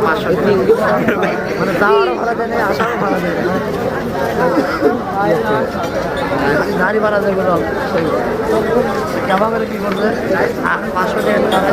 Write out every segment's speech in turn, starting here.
পাঁচশো মানে যাওয়ারও ভাড়া দেয় না আসারও ভাড়া দেয় গাড়ি ভাড়া দেবে কেমন করে টাকা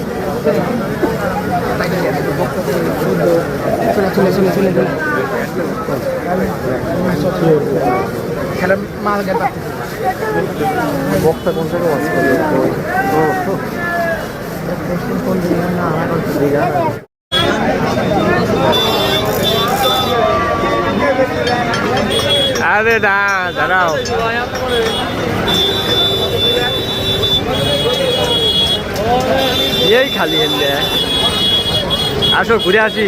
বক্তা কোন করে কোন দিকে না আরে না দাঁড়াও। এই খালি এলে আসো ঘুরে আসি।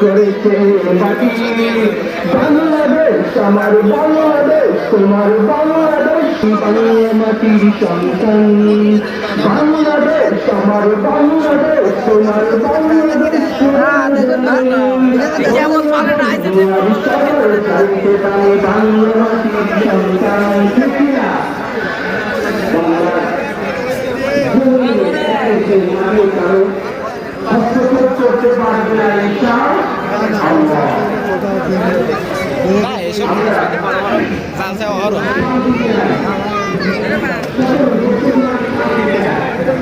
করেছে মাটি বাংলাদেশ আমার বাংলাদেশ বাংলাদেশ আমার পারে বাংলা না করতে পারবে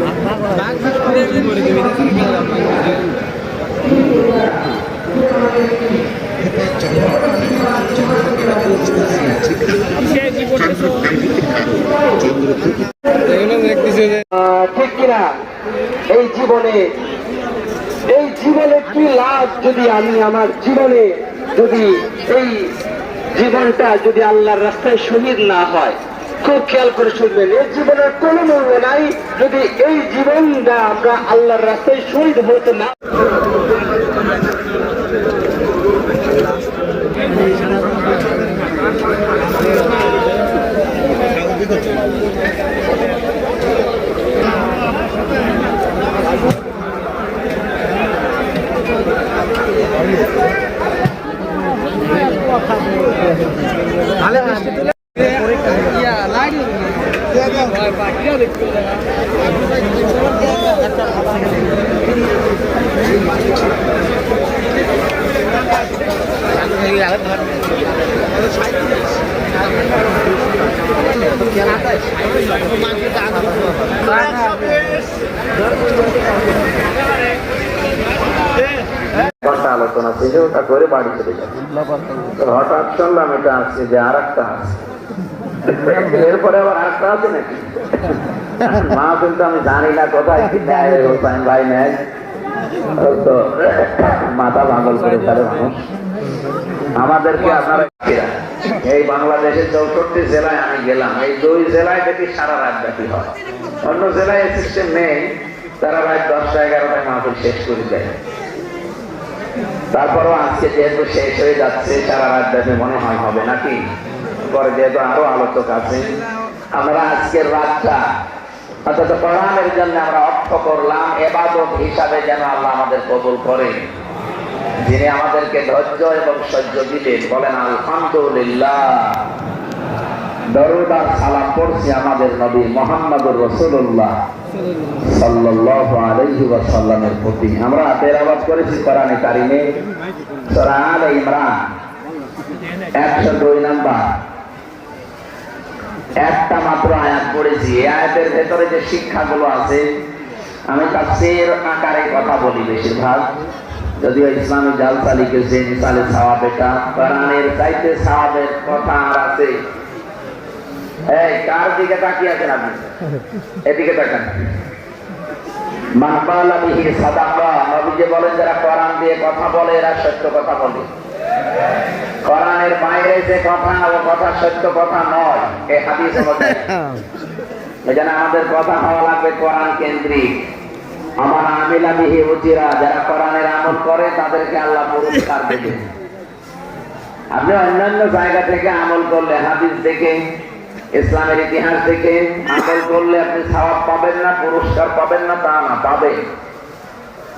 আহ, ঠিক কিনা এই জীবনে এই জীবনে কি লাভ যদি আমি আমার জীবনে, যদি এই জীবনটা যদি আল্লাহর রাস্তায় শহীদ না হয় খুব খেয়াল করে শুনবেন এই জীবনের কোনো মূল্য নাই। যদি এই জীবনটা আমরা আল্লাহর রাস্তায় শহীদ হতে না আলোচনা ছিল, ওটা করে বাড়ি চলে যাবে হঠাৎ শুনলাম এটা আসছে যে আর একটা এরপরে আবার আরেকটা আছে নাকি? মা কিন্তু আমি জানি না কোথায়, কি নেয় হোসাইন ভাই নেয় তো মাথা ভাঙল করে ফেলে মানুষ। আমাদেরকে আপনারা এই বাংলাদেশের চৌষট্টি জেলায় আমি গেলাম। এই দুই জেলায় দেখি সারা রাত ব্যাপী হয়। অন্য জেলায় সিস্টেম নেই তারা রাত দশটা এগারোটায় মাহফিল শেষ করে দেয়। তারপরও আজকে যেহেতু শেষ হয়ে যাচ্ছে, সারা রাত ব্যাপী মনে হয় হবে নাকি? পরে যেহেতু আরও আলোচক আছে, আমরা আজকের রাতটা অর্থাৎ কোরআনের জন্য আমরা অর্থ করলাম, এবাদত হিসাবে যেন আল্লাহ আমাদের কবুল করে। যিনি আমাদেরকে ধৈর্য এবং সহ্য দিলেন বলেন, আলহামদুলিল্লাহ। দরুদ সালাম পড়ছি আমাদের নবী মোহাম্মদুর রসুল্লাহ সাল্লাল্লাহু আলাইহি ওয়াসাল্লামের প্রতি। আমরা তেলাওয়াত করেছি কোরআনে কারিমে, সূরা আলে ইমরান 102 নাম্বার। একটা মাত্র আয়াত পড়েছি আয়াতের ভেতরে যে শিক্ষাগুলো আছে, আমি তাফসীর আকারে কথা বলি বেশিরভাগ। যদিও ইসলামী জালসা লিখেছে মিসালে কথা আছে। কোরআন আমাদের কথা হওয়া লাগবে কোরআন কেন্দ্রিক। আমার আমিলা বিহি উজিরা, যারা কোরআনের আমল করে, তাদেরকে আল্লাহ পুরস্কার দেবে। আপনি অন্যান্য জায়গা থেকে আমল করলে, হাদিস দেখে ইসলামের ইতিহাস দেখে আমল করলে আপনি সওয়াব পাবেন না, পুরস্কার পাবেন না, তা না পাবেন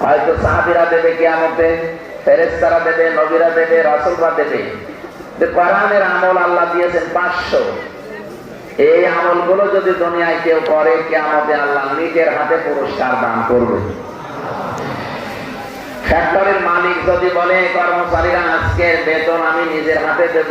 হয়তো সাহাবিরা দেবে কিয়ামতে ফেরেস্তারা দেবে, নবীরা দেবে, রাসূলরা দেবে। কোরআনের আমল আল্লাহ দিয়েছেন পাঁচশো। এই আমলগুলো যদি দুনিয়ায় কেউ করে আল্লাহ নিজের হাতে পুরস্কার দান করবে। ফ্যাক্টরির মালিক যদি বলে, কর্মচারীরা, আজকে বেতন আমি নিজের হাতে দেব।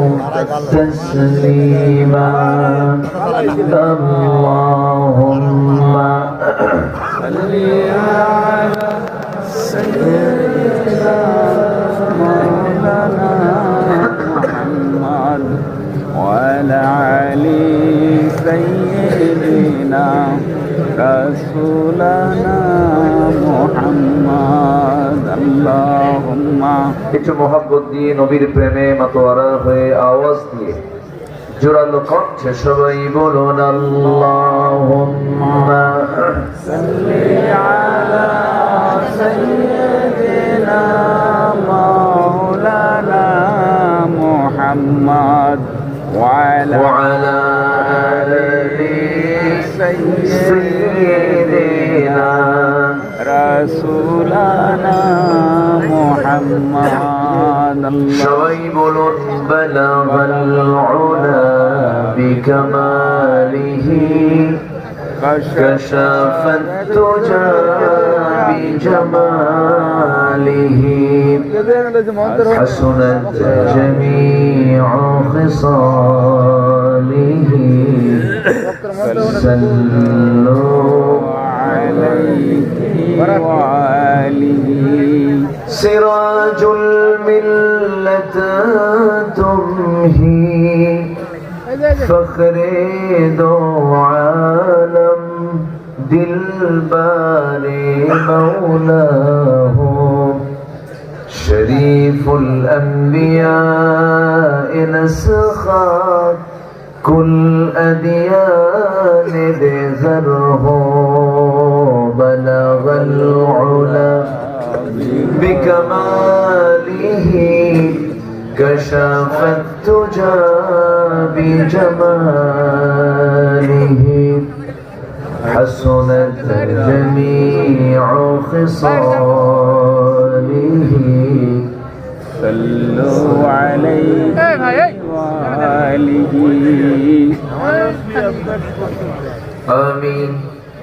تسليما. اللهم صل على سيدنا مولانا محمد وعلى علي سيدنا رسولنا محمد একটু মহাব্বত দিয়ে নবীর প্রেমে মাতোয়ারা হয়ে আওয়াজ দিয়ে জোরালো কণ্ঠে সবাই বলুন আল্লাহুম্মা على سيدنا مولانا محمد وعلى وعلى آل سيدنا رسولنا محمد الله সবাই বলুন بلغ العلا بكماله كشف الدجى بجماله حسنت جميع خصاله صلوا عليه وآله سراج الملة تمهي. فخر دو عالم دلبار مولاه. شريف الأنبياء نسخا كل أديان بذره. بلغ العلا بكماله كشف التجى بجماله حسنت جميع خصاله صلوا عليه وآله আমি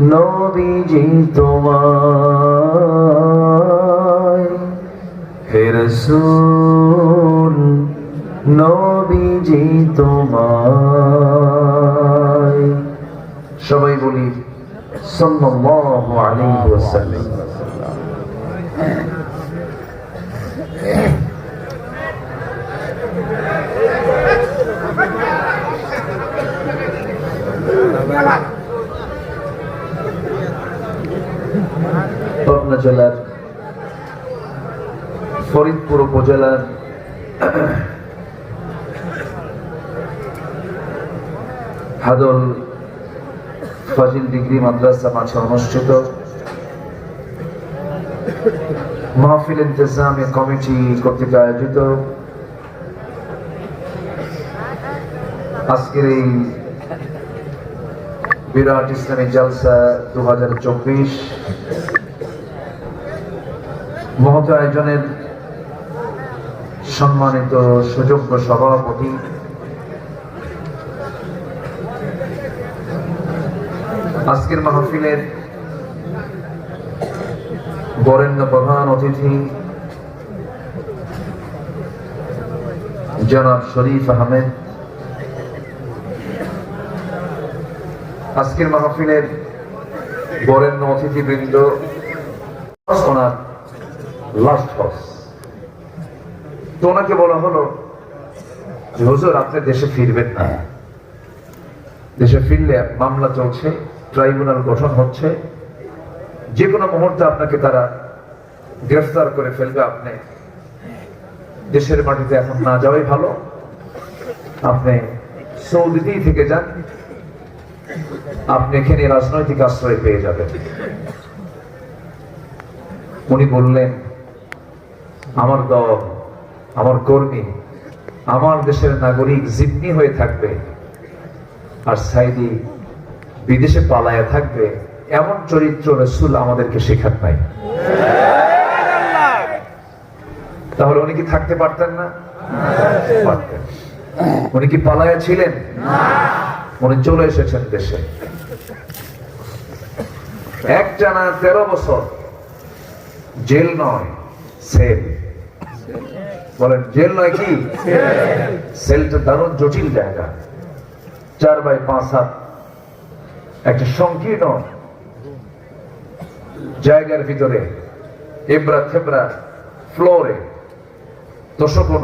নবীজি তোমায় হে রসুল নবীজি তোমায়। সবাই বলি সাল্লাল্লাহু আলাইহি ওয়াসাল্লাম। পাবনা জেলার ফরিদপুর উপজেলার, হাদল ফাজিল ডিগ্রি মাদ্রাসা মাঠে অনুষ্ঠিত। মাহফিল ইন্তজামী কমিটি কর্তৃক আয়োজিত। আজকের এই বিরাট ইসলামী জালসা দু হাজার চব্বিশ মহত আয়োজনের সম্মানিত সুযোগ্য সভাপতি। আজকের মাহফিলের বরেণ্য প্রধান অতিথি জনাব শরীফ আহমেদ। আজকের মাহফিলের বরেণ্য অতিথিবৃন্দ, ওনার লাস্ট হস তো ওনাকে বলা হলো হুজুর, আপনি দেশে ফিরবেন না। দেশে ফিরলে মামলা চলছে, ট্রাইব্যুনাল গঠন হচ্ছে। যে কোনো মুহূর্তে আপনাকে তারা গ্রেফতার করে ফেলবে। আপনি দেশের মাটিতে এখন না যাওয়াই ভালো। আপনি সৌদিতেই থেকে যান। আপনি এখানে রাজনৈতিক আশ্রয় পেয়ে যাবেন। উনি বললেন আমার দল, আমার কর্মী, আমার দেশের নাগরিক জিম্মি হয়ে থাকবে। আর সাইদি বিদেশে পালায়া থাকবে, এমন চরিত্র রসুল আমাদেরকে শেখার নাই। তাহলে উনি কি থাকতে পারতেন না? পারতেন। উনি কি পালায়া ছিলেন? উনি চলে এসেছেন দেশে। একটানা তেরো বছর জেল নয়, সেল। বলেন, জেল নয় কি? সেলটা দারুণ জটিল জায়গা। চার বাই পাঁচ হাত একটা সংকীর্ণ জায়গার ভিতরে এবড়া থেবড়া ফ্লোরে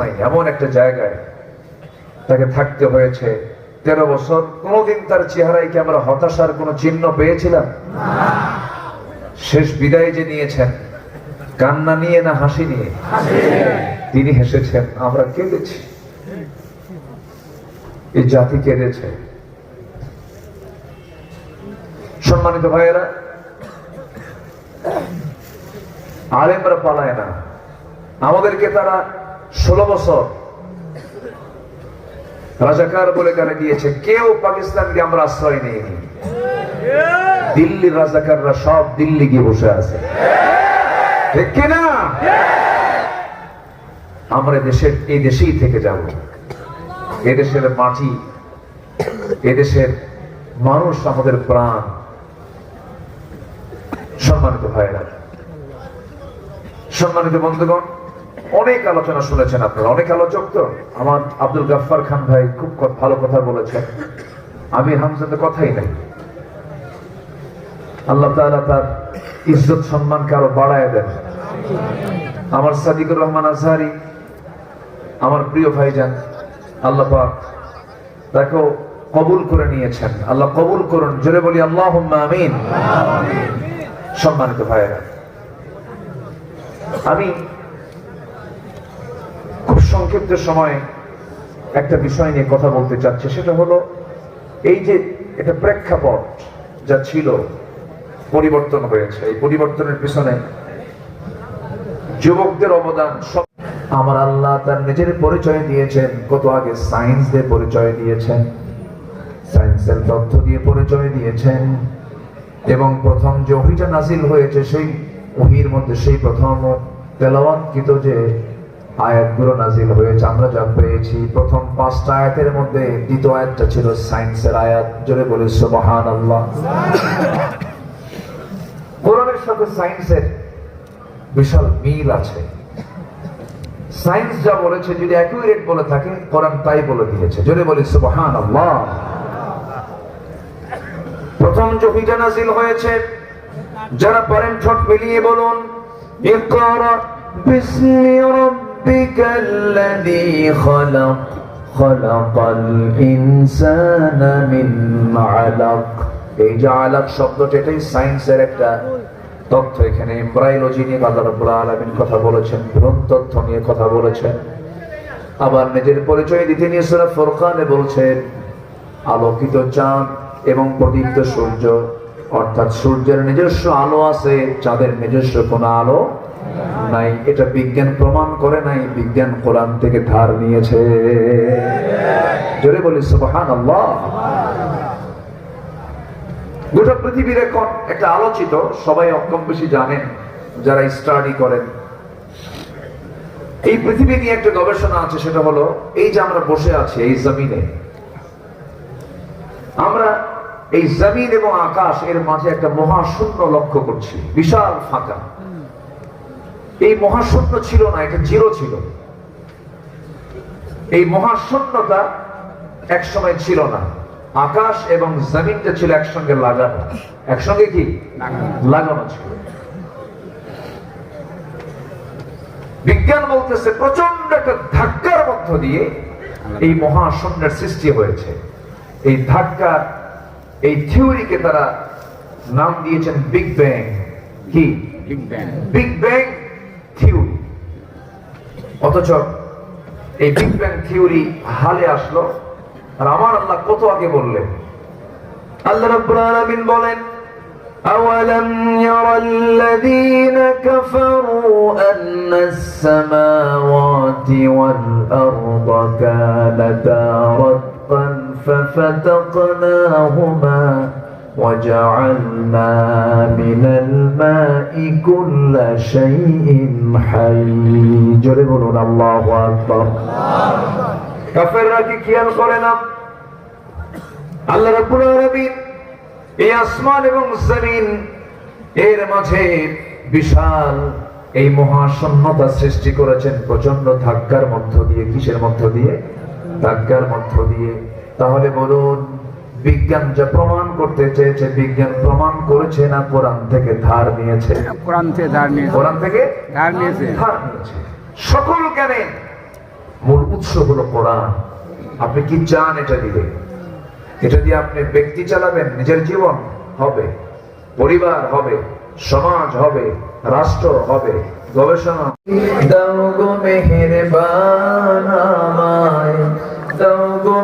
নাই, এমন একটা জায়গায় তাকে থাকতে হয়েছে তেরো বছর। কোনোদিন তার চেহারায় কি আমরা হতাশার কোনো চিহ্ন পেয়েছিলাম? শেষ বিদায় যে নিয়েছেন কান্না নিয়ে না হাসি নিয়ে? তিনি হেসেছেন, আমরা কেঁদেছি। এই জাতি কেঁদেছে। সম্মানিত ভাইয়েরা, আলেমরা পালায় না। আমাদেরকে তারা ষোলো বছর রাজাকার বলে কারে দিয়েছে, কেউ পাকিস্তানকে আমরা আশ্রয় নেইনি। দিল্লির রাজাকাররা সব দিল্লি গিয়ে বসে আছে। ঠিক কিনা? আমরা দেশের, এই দেশেই থেকে যাব। এদেশের মাটি এদেশের মানুষ আমাদের প্রাণ সম্মানিত ভাইরা সম্মানিত বন্ধুগণ, অনেক আলোচনা শুনেছেন আপনারা, অনেক আলোচক তো। আমার আব্দুল গাফফার খান ভাই খুব ভালো কথা বলেছেন। আমি হামজাতে কথাই নাই। আল্লাহ তাআলা তার ইজ্জত সম্মানকে আরও বাড়ায় দেন। আমার সাদিকুর রহমান আজহারি, আমার প্রিয় ভাইজান, আল্লাহ তাকেও কবুল করে নিয়েছেন। আল্লাহ কবুল করুন, জোরে বলি আল্লাহ আমিন। সম্মানিত ভাইয়েরা, আমি খুব সংক্ষিপ্ত সময়ে একটা বিষয় নিয়ে কথা বলতে চাচ্ছি, সেটা হলো এই যে এটা প্রেক্ষাপট যা ছিল, পরিবর্তন হয়েছে। এই পরিবর্তনের পিছনে যুবকদের অবদান সব আমার আল্লাহ তার নিজের পরিচয় দিয়েছেন। কত আগে সায়েন্স দিয়ে পরিচয় দিয়েছেন। সায়েন্সের তথ্য দিয়ে পরিচয় দিয়েছেন। এবং প্রথম যে অভিযান নাজিল হয়েছে সেই ওহির মধ্যে সেই প্রথম তেলাওয়াতকৃত যে আয়াতগুলো নাজিল হয়েছে আমরা যা পেয়েছি। প্রথম পাঁচটা আয়াতের মধ্যে দ্বিতীয় আয়াতটা ছিল সায়েন্সের আয়াত। জোরে বলে সুবহান আল্লাহ কোরআনের সাথে সায়েন্সের বিশাল মিল আছে। সায়েন্স যা বলেছে, যদি অ্যাকুরেট বলে থাকে কোরআন তাই বলে দিয়েছে। জোরে বলি সুবহান আল্লাহ প্রথম নাজিল হয়েছে, যারা পারেন মিলিয়ে বলুন, ইকরা বিসমি ইনসানা মিন আলাক। এই যে আলাক শব্দটা, এটাই সায়েন্সের একটা তথ্য এখানে এমব্রায়োলজি নিয়ে আল্লাহ আলামিন কথা বলেছেন ভ্রূণ তথ্য নিয়ে কথা বলেছেন। আবার নিজের পরিচয় দিতে নিয়ে সূরা ফুরকানে বলছেন, আলোকিত চাঁদ এবং প্রদীপ্ত সূর্য, অর্থাৎ সূর্যের নিজস্ব আলো আছে, চাঁদের নিজস্ব কোনো আলো নাই। এটা বিজ্ঞান প্রমাণ করে নাই, বিজ্ঞান কোরআন থেকে ধার নিয়েছে। জোরে বলি সুবহান গোটা পৃথিবীর এখন একটা আলোচিত, সবাই কম বেশি জানেন, যারা স্টাডি করেন। এই পৃথিবী নিয়ে একটা গবেষণা আছে, সেটা হলো, এই যে আমরা বসে আছি, এই জমিনে, আমরা এই জমিন এবং আকাশ, এর মাঝে একটা মহাশূন্য লক্ষ্য করছি, বিশাল ফাঁকা। এই মহাশূন্য ছিল না, এটা জিরো ছিল। এই মহাশূন্যতা এক সময় ছিল না। আকাশ এবং জমিনটা ছিল একসঙ্গে লাগানো। একসঙ্গে কি? লাগানো ছিল। বিজ্ঞান বলতেছে প্রচণ্ড একটা ধাক্কার মধ্য দিয়ে এই মহাশূন্যের সৃষ্টি হয়েছে। এই ধাক্কার এই থিওরিকে তারা নাম দিয়েছেন বিগ ব্যাং। কি? Big bang theory. অথচ এই বিগ ব্যাং থিওরি হালে আসলো। আর আমার আল্লাহ কত আগে বললেন আল্লাহ রাব্বুল আলামিন বলেন أولم ير الذين كفروا أن السماوات والأرض كانتا رتقا ففتقناهما وجعلنا من الماء كل شيء حي جربنا الله أكبر কাফেররা কি খেয়াল করে না? আল্লাহ রাব্বুল আলামিন এই আসমান এবং জমিন এর মাঝে বিশাল এই মহাশূন্যতা সৃষ্টি করেছেন প্রচণ্ড ধাক্কার মধ্য দিয়ে। কিসের মধ্য দিয়ে? ধাক্কার মধ্য দিয়ে। তাহলে বলুন বিজ্ঞান যা প্রমাণ করতে চেয়েছে বিজ্ঞান প্রমাণ করেছে না কোরআন থেকে ধার নিয়েছে? কোরআন থেকে ধার নিয়েছে। কোরআন থেকে ধার নিয়েছে। ধার নিয়েছে। সকল জ্ঞানের মূল উৎস হলো কোরআন। আপনি কি চান এটা দিবে? এটা দিয়ে আপনি ব্যক্তি চালাবেন, নিজের জীবন হবে, পরিবার হবে, সমাজ হবে, রাষ্ট্র হবে, গবেষণা। দাও গো দাও গো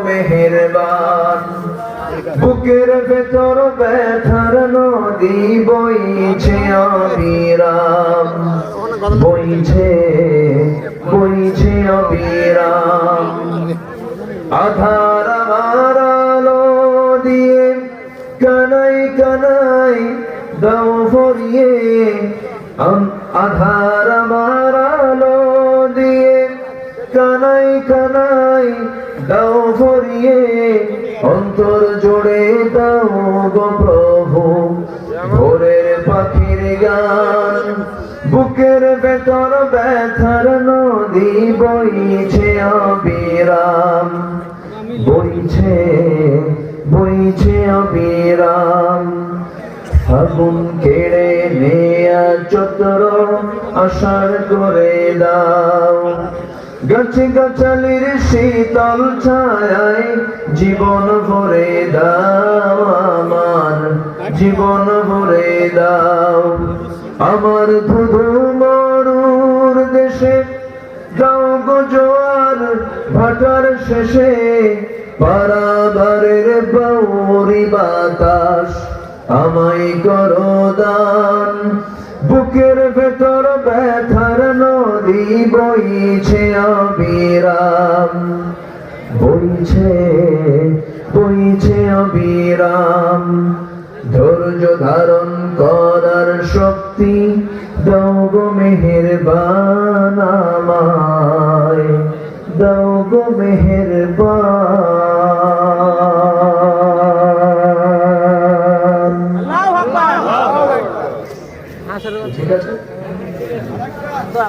বুকের ভেতর ব্যথার নদী বইছে অবিরাম। বইছে বইছে অবিরাম আধার আমার আলো দিয়ে কানাই কানাই দাও আম- আধার আমার আলো দিয়ে কানাই কানাই দাও ভরিয়ে। অন্তর জোড়ে দাও গো প্রভু, ভোরের পাখির গান। বুকের ভেতর ব্যথার নদী বইছে অবিরাম। বইছে বইছে অবিরাম। ফাগুন কেড়ে নেয়া চতর আষাঢ় করে দাও। গাছে গাছালির শীতল ছায় জীবন ভরে দাও আমার, জীবন ভরে দাও। আমার ধুধু মরুর দেশে দাও গো জোয়ার ভাটার শেষে, পারাবারের বাউরি বাতাস আমায় করো দান। বুকের ভেতর ব্যথার নদী বইছে অবিরাম, বইছে বইছে অবিরাম। ধৈর্য ধারণ করার শক্তি দৌগ মেহের বানামায় দৌগ মেহের ঠিক আছে?